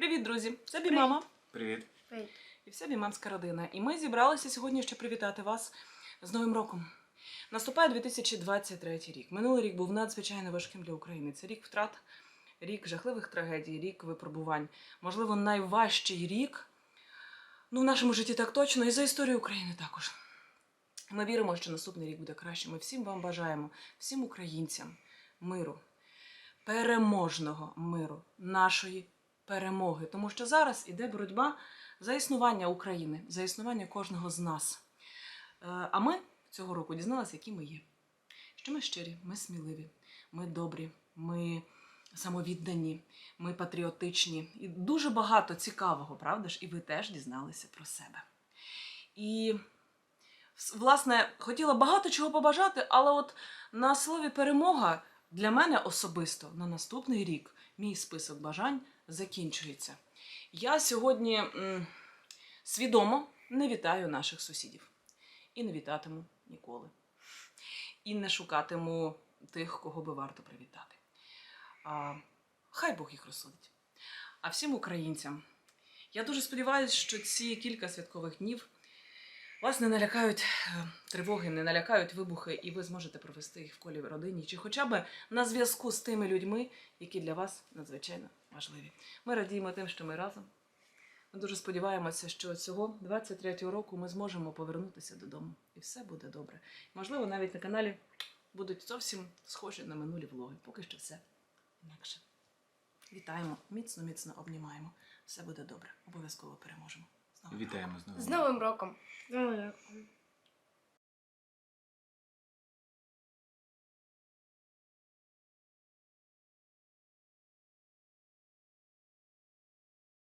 Привіт, друзі! Це Привіт. Бімама Привіт. і вся бімамська родина. І ми зібралися сьогодні, щоб привітати вас з Новим роком. Наступає 2023 рік. Минулий рік був надзвичайно важким для України. Це рік втрат, рік жахливих трагедій, рік випробувань. Можливо, найважчий рік. Ну, в нашому житті так точно, і за історію України також. Ми віримо, що наступний рік буде краще. Ми всім вам бажаємо, всім українцям миру, переможного миру, нашої перемоги. Тому що зараз іде боротьба за існування України, за існування кожного з нас. Е, А ми цього року дізналися, які ми є. Що ми щирі, ми сміливі, ми добрі, ми самовіддані, ми патріотичні. І дуже багато цікавого, правда ж? І ви теж дізналися про себе. І, власне, хотіла багато чого побажати, але от на слові перемога для мене особисто на наступний рік мій список бажань закінчується. Я сьогодні м, свідомо не вітаю наших сусідів. І не вітатиму ніколи. І не шукатиму тих, кого би варто привітати. А, хай Бог їх розсудить. А всім українцям. Я дуже сподіваюся, що ці кілька святкових днів вас не налякають е, тривоги, не налякають вибухи, і ви зможете провести їх в колі родині, чи хоча б на зв'язку з тими людьми, які для вас надзвичайно важливі. Ми радіємо тим, що ми разом. Ми дуже сподіваємося, що цього 23-го року ми зможемо повернутися додому, і все буде добре. Можливо, навіть на каналі будуть зовсім схожі на минулі влоги. Поки що все інакше. Вітаємо, міцно, міцно обнімаємо. Все буде добре. Обов'язково переможемо. Вітаємо з новим. З Новим роком! З Новим роком.